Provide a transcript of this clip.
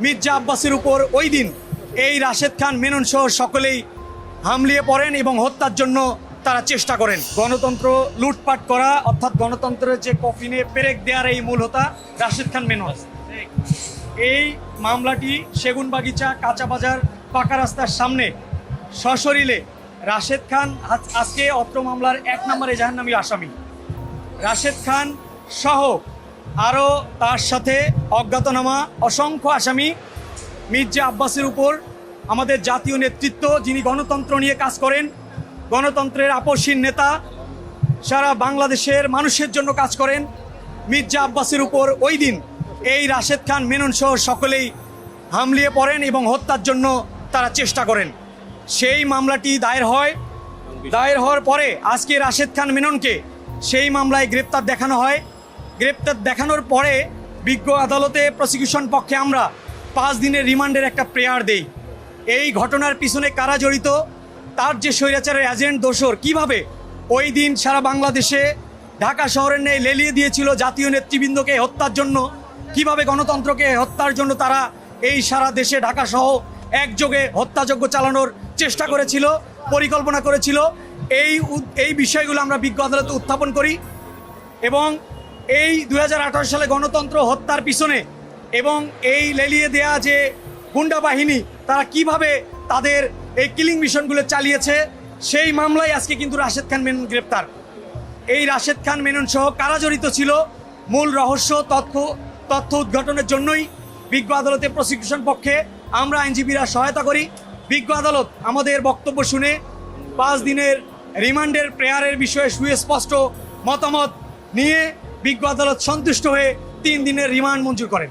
মির্জা আব্বাসের উপর ওই দিন এই রাশেদ খান, মেনন সহ সকলেই হামলিয়ে পড়েন এবং হত্যার জন্য তারা চেষ্টা করেন। গণতন্ত্র লুটপাট করা, অর্থাৎ গণতন্ত্রের যে কফিনে পেরেক দেওয়ার এই মূল হতা রাশেদ খান, মেনন। এই মামলাটি সেগুনবাগিচা কাঁচা বাজার পাকা রাস্তার সামনে সশরীরে রাশেদ খান আজ- আজকে অত্র মামলার এক নম্বরে জাহান্নামী আসামি। রাশেদ খান সহ আরও তার সাথে অজ্ঞাতনামা, অসংখ্য আসামি, মির্জা আব্বাসের উপর আমাদের জাতীয় নেতৃত্ব যিনি গণতন্ত্র নিয়ে কাজ করেন, গণতন্ত্রের আপসীন নেতা, সারা বাংলাদেশের মানুষের জন্য কাজ করেন, মির্জা আব্বাসের উপর ওই দিন এই রাশেদ খান মেনন সহ সকলেই হামলিয়ে পড়েন এবং হত্যার জন্য তারা চেষ্টা করেন। সেই মামলাটি দায়ের হয়, দায়ের হওয়ার পরে আজকে রাশেদ খান মেননকে সেই মামলায় গ্রেপ্তার দেখানো হয়। গ্রেপ্তার দেখানোর পরে বিজ্ঞ আদালতে প্রসিকিউশন পক্ষে আমরা পাঁচ দিনের রিমান্ডের একটা প্রেয়ার দেই। এই ঘটনার পিছনে কারা জড়িত? তার যে স্বৈরাচারের এজেন্ট দোসর কীভাবে? ওই দিন সারা বাংলাদেশে ঢাকা শহরের নেই লেলিয়ে দিয়েছিল জাতীয় নেতৃবৃন্দকে হত্যার জন্য। কীভাবে গণতন্ত্রকে হত্যার জন্য তারা এই সারা দেশে ঢাকা সহ একযোগে হত্যাযজ্ঞ চালানোর চেষ্টা করেছিল, পরিকল্পনা করেছিল। এই এই বিষয়গুলো আমরা বিজ্ঞ আদালতে উত্থাপন করি এবং এই দু হাজার আঠারো সালে গণতন্ত্র হত্যার পিছনে এবং এই লেলিয়ে দেয়া যে গুন্ডা বাহিনী, তারা কীভাবে তাদের এই কিলিং মিশনগুলো চালিয়েছে, সেই মামলায় আজকে কিন্তু রাশেদ খান মেনন গ্রেপ্তার। এই রাশেদ খান মেনন সহ কারা জড়িত ছিল? মূল রহস্য, তথ্য তথ্য উদ্ঘাটনের জন্যই বিজ্ঞ আদালতে প্রসিকিউশন পক্ষে আমরা আইনজীবীরা সহায়তা করি। বিজ্ঞ আদালত আমাদের বক্তব্য শুনে পাঁচ দিনের রিমান্ডের প্রেয়ারের বিষয়ে সুস্পষ্ট মতামত নিয়ে বিজ্ঞ আদালত সন্তুষ্ট হয়ে তিন দিনের রিমান্ড মঞ্জুর করেন।